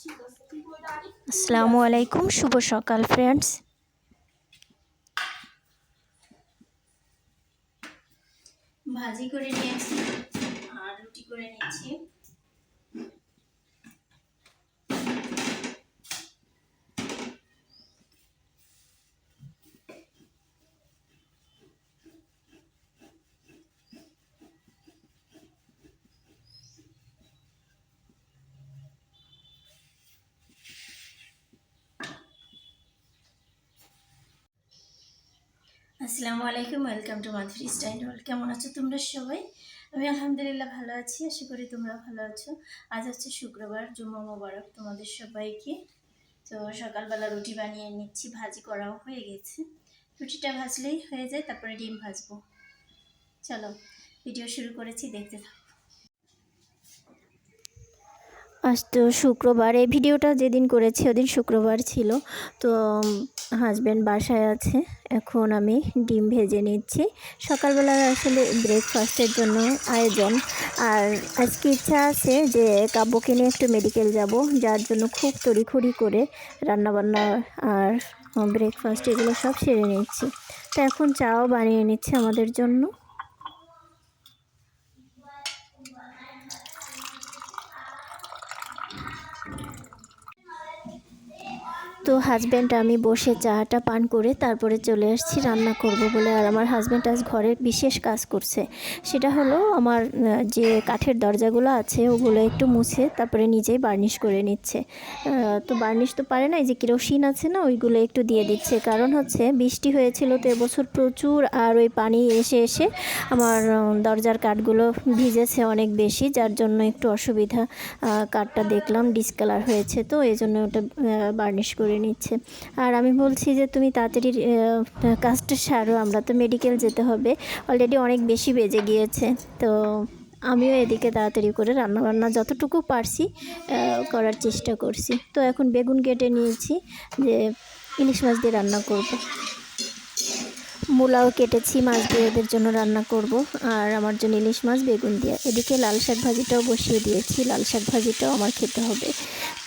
আসসালামু আলাইকুম শুভ সকাল ফ্রেন্ডস ভাজি করে নিয়েছি আর রুটি করে নিচ্ছি আসসালামু আলাইকুম, welcome to Madhuri style world. কেমন আছো তোমরা সবাই? আমি আলহামদুলিল্লাহ ভালো আছি, আশা করি তোমরা ভালো আছো। আজ হচ্ছে শুক্রবার, জুম্মা মোবারক তোমাদের সবাইকে। তো সকালবেলা রুটি বানিয়ে নিচ্ছি, ভাজি করাও হয়ে গেছে। রুটিটা ভাজলেই হয়ে যায়, তারপরে ডিম ভাজবো। চলো ভিডিও শুরু করেছি, দেখতে থাকো। আজ তো শুক্রবার। ভিডিওটা যেদিন করেছি ওদিন শুক্রবার ছিল। তো হাজব্যান্ড বাসায় আছে। এখন আমি ডিম ভেজে নিচ্ছি। সকালবেলা আসলে ব্রেকফাস্টের জন্য আয়োজন। আর আজকে ইচ্ছা আছে যে, কাব্যকে নিয়ে একটু মেডিকেল যাব। যার জন্য খুব তড়িখড়ি করে রান্নাবান্না আর ব্রেকফাস্ট এগুলো সব সেরে নিচ্ছি। তো এখন চাও বানিয়ে নিচ্ছে আমাদের জন্য। তো হাজব্যান্ড আমি বসে চাটা পান করে তারপরে চলে আসছি রান্না করব বলে। আর আমার হাজব্যান্ড আজ ঘরের বিশেষ কাজ করছে। সেটা হলো আমার যে কাঠের দরজাগুলো আছে ওগুলো একটু মুছে তারপরে নিজেই বার্নিশ করে নিচ্ছে। তো বার্নিশ তো পারে না যে কেরোসিন আছে না ওইগুলো একটু দিয়ে দিচ্ছে। কারণ হচ্ছে বৃষ্টি হয়েছিল তো এবছর প্রচুর আর ওই পানি এসে এসে আমার দরজার কাঠগুলো ভিজেছে অনেক বেশি। যার জন্য একটু অসুবিধা কাঠটা দেখলাম ডিসকালার হয়েছে তো, এই জন্য ওটা বার্নিশ করে নিচ্ছে। আর আমি বলছি যে তুমি তাড়াতাড়ি কাজটা সারো, আমরা তো মেডিকেল যেতে হবে। অলরেডি অনেক বেশি বেজে গিয়েছে, তো আমিও এদিকে তাড়াতাড়ি করে রান্না বান্না যতটুকু পারছি করার চেষ্টা করছি। তো এখন বেগুন কেটে নিয়েছি, যে ইলিশ মাছ দিয়ে রান্না করব। মূলাও কেটেছি, মাছ দিয়ে ওদের জন্য রান্না করব। আর আমার জন্য ইলিশ মাছ, বেগুন দিয়ে। এদিকে লাল শাক ভাজিটাও বসিয়ে দিয়েছি, লাল শাক ভাজিটাও আমার খেতে হবে।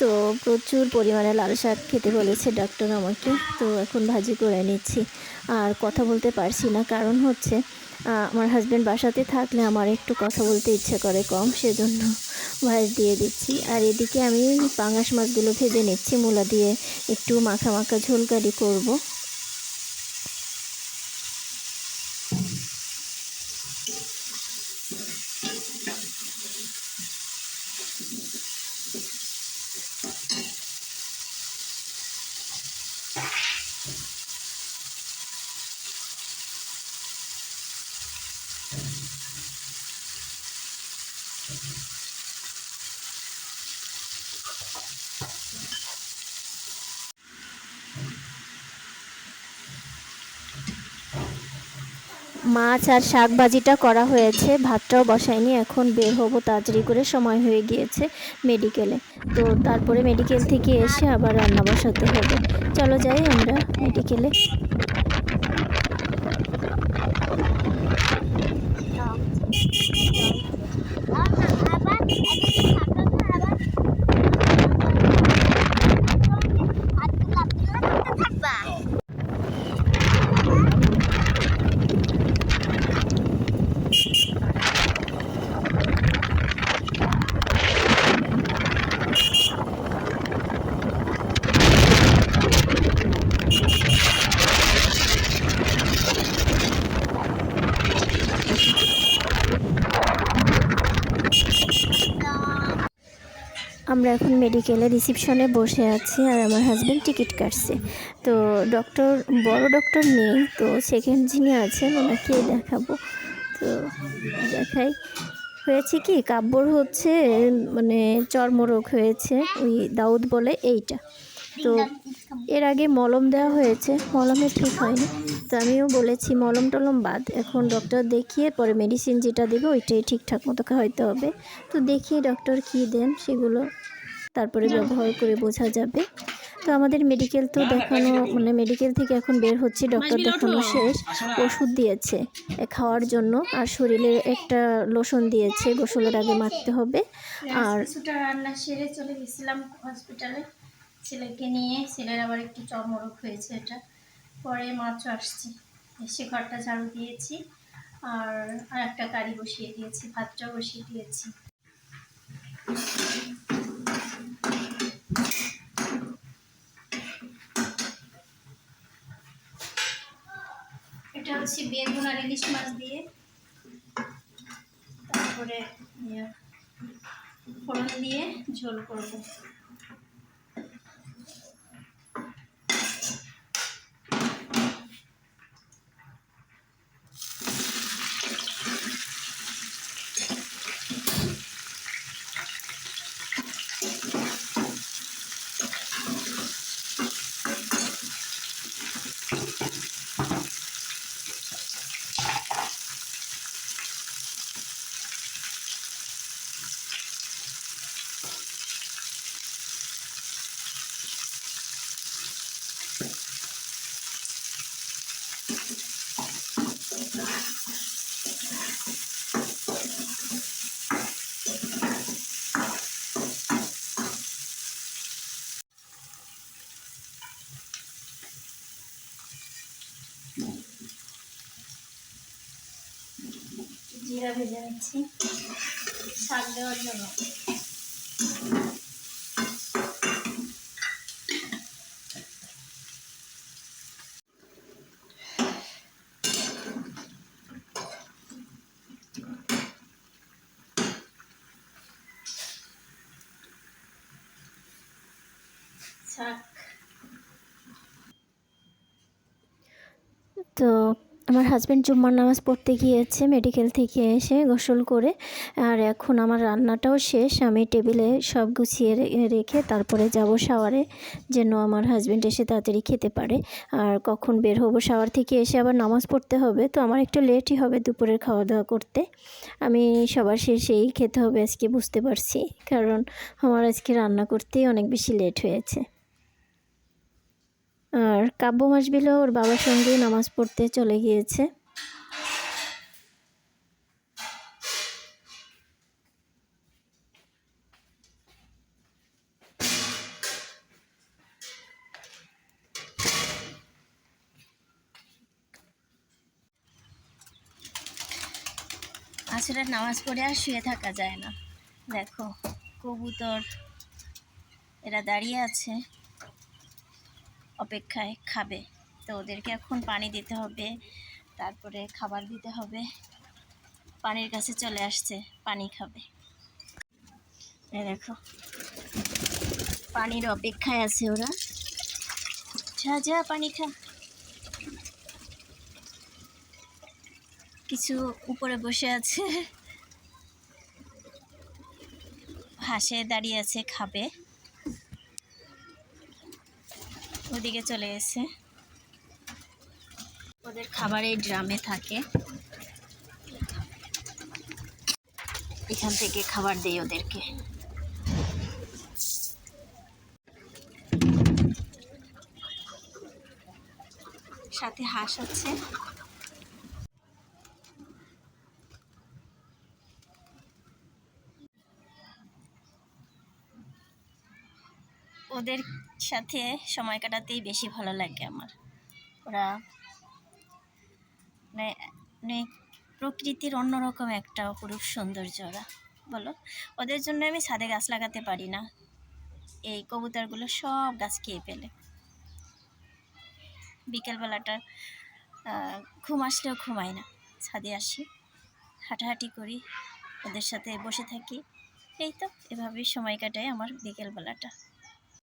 তো প্রচুর পরিমাণে লাল শাক খেতে বলেছে ডাক্তার আমাকে। তো এখন ভাজি করে নিচ্ছি। আর কথা বলতে পারছি না। কারণ হচ্ছে আমার হাজব্যান্ড বাসাতে থাকলে আমার একটু কথা বলতে ইচ্ছে করে কম, সেজন্য ভাজ দিয়ে দিচ্ছি। আর এদিকে আমি পাঙাশ মাছগুলো ভেজে নিচ্ছি, মূলা দিয়ে একটু মাখা মাখা ঝোলকারি করব। মাছ আর শাক ভাজিটা করা হয়েছে। ভাতটাও বসায়নি, এখন বের হব তাড়াতাড়ি করে। সময় হয়ে গিয়েছে মেডিকেলে। তো তারপরে মেডিকেল থেকে এসে আবার রান্না বসাতে হবে। চলো যাই আমরা মেডিকেলে। আমরা এখন মেডিকেলে রিসিপশনে বসে আছি আর আমার হাজব্যান্ড টিকিট কাটছে। তো ডক্টর বড় ডক্টর নেই, তো সেকেন্ড যিনি আছেন, ওনাকে দেখাবো। তো দেখাই। হয়েছে কি, কাব্যর হচ্ছে মানে চর্মরোগ হয়েছে, ওই দাউদ বলে এইটা। তো এর আগে মলম দেওয়া হয়েছে, মলমে ঠিক হয়নি। তো আমিও বলেছি, মলম টলম বাদ। এখন ডক্টর দেখিয়ে পরে মেডিসিন যেটা দেবে, ওইটাই ঠিকঠাক মতো খাওয়াইতে হবে। তো দেখিয়ে ডক্টর কী দেন, সেগুলো তারপরে ব্যবহার করে বোঝা যাবে। তো আমাদের মেডিকেল তো দেখানো মানে মেডিকেল থেকে এখন বের হচ্ছে ডক্টর দেখানো শেষ। ওষুধ দিয়েছে খাওয়ার জন্য। আর শরীরে একটা লোশন দিয়েছে, গোসলের আগে মাখতে হবে। আর কিছুটা রান্না সেরে চলে গেছিলাম হসপিটালে ছেলেকে নিয়ে, ছেলের আবার একটু চর্মরোগ হয়েছে এটা। পরে মাত্র আসছি, এসে ঘরটা ঝাড়ু দিয়েছি। আর আর একটা গাড়ি বসিয়ে দিয়েছি ভাতটাও বসিয়ে দিয়েছি। হচ্ছে বেগুন আর ইলিশ মাছ দিয়ে। তারপরে ফোড়ন দিয়ে ঝোল করব। জিরা ভেজে নিচ্ছি। শাক দেওয়ার জন্য। তো আমার হাজব্যান্ড জুম্মার নামাজ পড়তে গিয়েছে মেডিকেল থেকে এসে গোসল করে। আর এখন আমার রান্নাটাও শেষ, আমি টেবিলে সব গুছিয়ে রেখে তারপরে যাব শাওয়ারে যেন আমার হাজব্যান্ড এসে তাড়াতাড়ি খেতে পারে। আর কখন বের হব শাওয়ার থেকে এসে আবার নামাজ পড়তে হবে, তো আমার একটু লেটই হবে দুপুরের খাওয়া দাওয়া করতে। আমি সবার শেষেই খেতে হবে আজকে, বুঝতে পারছি। কারণ আমার আজকে রান্না করতেই অনেক বেশি লেট হয়েছে। আর কাব্য মাসবিল ওর বাবার সঙ্গে নামাজ পড়তে চলে গিয়েছে। আসলে নামাজ পড়ে আর শুয়ে থাকা যায় না। দেখো, কবুতর এরা দাঁড়িয়ে আছে। অপেক্ষায় খাবে। তো ওদেরকে এখন পানি দিতে হবে, তারপরে খাবার দিতে হবে। পানির কাছে চলে আসছে, পানি খাবে। দেখো, পানির অপেক্ষায় আছে ওরা। যা যা, পানি খা। কিছু উপরে বসে আছে। হাসে দাঁড়িয়ে আছে, খাবে। ওদিকে চলে এসে ওদের খাবার এই ড্রামে থাকে। এখান থেকে খাবার দেই ওদেরকে। সাথে হাঁস আছে। ওদের সাথে সময় কাটাতেই বেশি ভালো লাগে আমার। ওরা মানে মানে প্রকৃতির অন্যরকম একটা অপরূপ সৌন্দর্য ওরা, বলো? ওদের জন্য আমি ছাদে গাছ লাগাতে পারি না। এই কবুতরগুলো সব গাছ খেয়ে ফেলে। বিকেলবেলাটা ঘুম আসলেও ঘুমাই না। ছাদে আসি, হাঁটাহাঁটি করি, ওদের সাথে বসে থাকি। এই তো, এভাবেই সময় কাটায় আমার বিকেলবেলাটা।